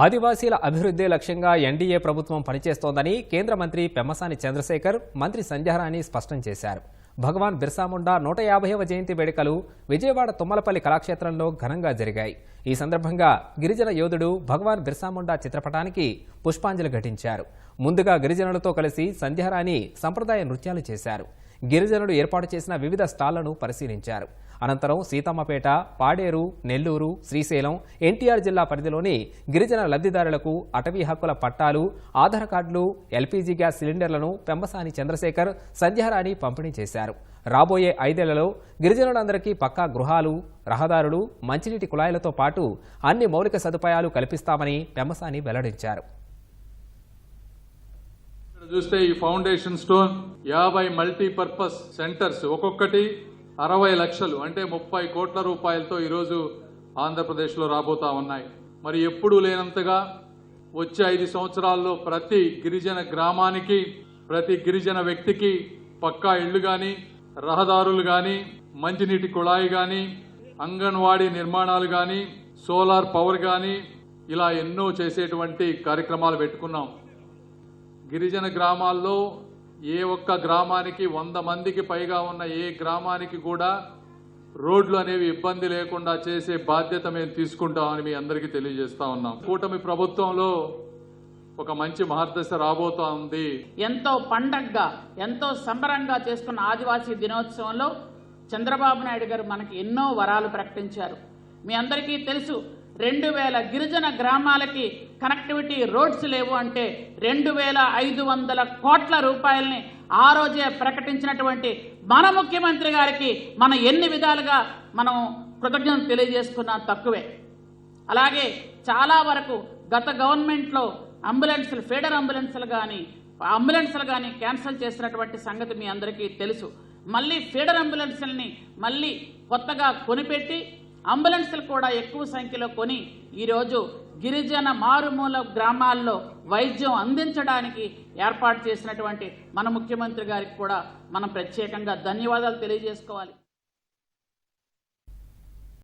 ఆదివాసీల అభివృద్ధి లక్ష్యంగా ఎన్డీఏ ప్రభుత్వం పనిచేస్తోందని కేంద్ర మంత్రి పెమ్మసాని చంద్రశేఖర్ మంత్రి సంధ్యారాణి స్పష్టం చేశారు. భగవాన్ బిర్సాముండా నూట యాభైవ జయంతి వేడుకలు విజయవాడ తుమ్మలపల్లి కళాక్షేత్రంలో ఘనంగా జరిగాయి. ఈ సందర్భంగా గిరిజన యోధుడు భగవాన్ బిర్సాముండా చిత్రపటానికి పుష్పాంజలి ఘటించారు. ముందుగా గిరిజనులతో కలిసి సంధ్యారాణి సంప్రదాయ నృత్యాలు చేశారు. గిరిజనులు ఏర్పాటు చేసిన వివిధ స్టాళ్ళను పరిశీలించారు. అనంతరం సీతమ్మపేట పాడేరు నెల్లూరు శ్రీశైలం ఎన్టీఆర్ జిల్లా పరిధిలోని గిరిజన లబ్ధిదారులకు అటవీ హక్కుల పట్టాలు ఆధార్ కార్డులు ఎల్పీజీ గ్యాస్ సిలిండర్లను పెంబసాని చంద్రశేఖర్ సంధ్యారాణి పంపిణీ చేశారు. రాబోయే ఐదేళ్ళలో గిరిజనులందరికీ పక్కా గృహాలు రహదారులు మంచినీటి కుళాయిలతో పాటు అన్ని మౌలిక సదుపాయాలు కల్పిస్తామని పెంబసాని వెల్లడించారు. చూస్తే ఈ ఫౌండేషన్ స్టోన్ యాభై మల్టీపర్పస్ సెంటర్స్ ఒక్కొక్కటి అరవై లక్షలు అంటే ముప్పై కోట్ల రూపాయలతో ఈరోజు ఆంధ్రప్రదేశ్లో రాబోతా ఉన్నాయి. మరి ఎప్పుడూ లేనంతగా వచ్చే ఐదు సంవత్సరాల్లో ప్రతి గిరిజన గ్రామానికి ప్రతి గిరిజన వ్యక్తికి పక్కా ఇళ్ళు కానీ రహదారులు కానీ మంచినీటి కుళాయి కానీ అంగన్వాడీ నిర్మాణాలు కానీ సోలార్ పవర్ కానీ ఇలా ఎన్నో చేసేటువంటి కార్యక్రమాలు పెట్టుకున్నాం. గిరిజన గ్రామాల్లో ఏ ఒక్క గ్రామానికి వంద మందికి పైగా ఉన్న ఏ గ్రామానికి కూడా రోడ్లు అనేవి ఇబ్బంది లేకుండా చేసే బాధ్యత మేము తీసుకుంటామని మీ అందరికీ తెలియజేస్తా ఉన్నాం. కూటమి ప్రభుత్వంలో ఒక మంచి మహర్దశ రాబోతోంది ఎంతో పండగగా ఎంతో సంబరంగా చేసుకున్న ఆదివాసీ దినోత్సవంలో చంద్రబాబు నాయుడు గారు మనకి ఎన్నో వరాలు ప్రకటించారు. మీ అందరికీ తెలుసు రెండు వేల గిరిజన గ్రామాలకి కనెక్టివిటీ రోడ్స్ లేవు అంటే రెండు వేల ఐదు వందల కోట్ల రూపాయలని ఆ రోజే ప్రకటించినటువంటి మన ముఖ్యమంత్రి గారికి మనం ఎన్ని విధాలుగా మనం కృతజ్ఞతలు తెలియజేసుకున్నా తక్కువే. అలాగే చాలా వరకు గత గవర్నమెంట్లో అంబులెన్స్లు ఫీడర్ అంబులెన్స్లు కానీ అంబులెన్స్లు కానీ క్యాన్సిల్ చేసినటువంటి సంగతి మీ అందరికీ తెలుసు. మళ్ళీ ఫీడర్ అంబులెన్స్లని మళ్ళీ కొత్తగా కొనిపెట్టి అంబులెన్స్లు కూడా ఎక్కువ సంఖ్యలో కొని ఈరోజు గిరిజన మారుమూల గ్రామాల్లో వైద్యం అందించడానికి ఏర్పాటు చేసినటువంటి మన ముఖ్యమంత్రి గారికి కూడా మనం ప్రత్యేకంగా ధన్యవాదాలు తెలియజేసుకోవాలి.